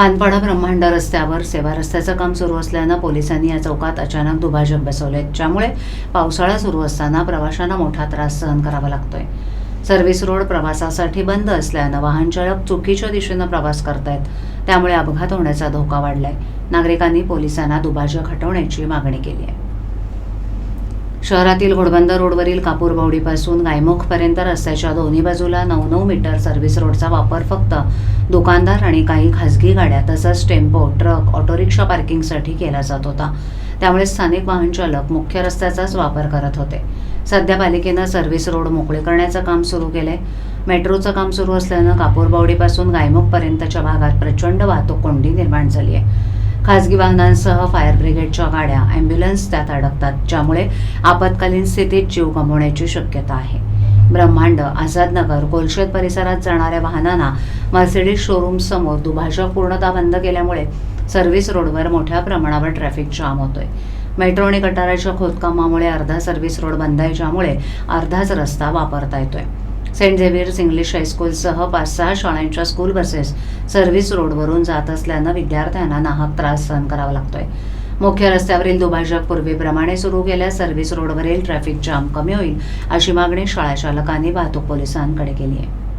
पानपाडा ब्रह्मांड रस्त्यावर सेवा रस्त्याचं काम सुरू असल्यानं पोलिसांनी या चौकात अचानक दुभाजक बसवले ज्यामुळे पावसाळा सुरू असताना प्रवाशांना मोठा त्रास सहन करावा लागतोय. सर्व्हिस रोड प्रवासासाठी बंद असल्यानं वाहनचालक चुकीच्या दिशेनं प्रवास करतायत. त्यामुळे अपघात होण्याचा धोका वाढलाय. नागरिकांनी पोलिसांना दुभाजक हटवण्याची मागणी केली आहे. शहरातील घोडबंदर रोडवरील कापूरबावडीपासून गायमुखपर्यंत रस्त्याच्या दोन्ही बाजूला नऊ नऊ मीटर सर्व्हिस रोडचा वापर फक्त दुकानदार आणि काही खासगी गाड्या तसंच टेम्पो ट्रक ऑटोरिक्षा पार्किंगसाठी केला जात होता. त्यामुळे स्थानिक वाहनचालक मुख्य रस्त्याचाच वापर करत होते. सध्या पालिकेनं सर्व्हिस रोड मोकळे करण्याचं काम सुरू केलंय. मेट्रोचं काम सुरू असल्यानं कापूरबावडीपासून गायमुखपर्यंतच्या भागात प्रचंड वाहतूक कोंडी निर्माण झाली आहे. खासगी वाहनांसह फायर ब्रिगेडच्या गाड्या अँब्युलन्स त्यात अडकतात ज्यामुळे आपत्कालीन स्थितीत जीव गमावण्याची शक्यता आहे. ब्रह्मांड आझादनगर कोलशेत परिसरात जाणाऱ्या वाहनांना मर्सिडीज शोरूम समोर दुभाजक पूर्णतः बंद केल्यामुळे सर्व्हिस रोडवर मोठ्या प्रमाणावर ट्रॅफिक जाम होतोय. मेट्रो आणि गटाराच्या खोदकामामुळे अर्धा सर्व्हिस रोड बंद आहे ज्यामुळे अर्धाच रस्ता वापरता येतोय. सेंट झेवियर्स इंग्लिश हायस्कूलसह पाच सहा शाळांच्या स्कूल बसेस सर्व्हिस रोडवरून जात असल्यानं विद्यार्थ्यांना नाहक त्रास सहन करावा लागतोय. मुख्य रस्त्यावरील दुभाजक पूर्वीप्रमाणे सुरू केल्यास सर्व्हिस रोडवरील ट्रॅफिक जाम कमी होईल अशी मागणी शाळा चालकांनी वाहतूक पोलिसांकडे केली आहे.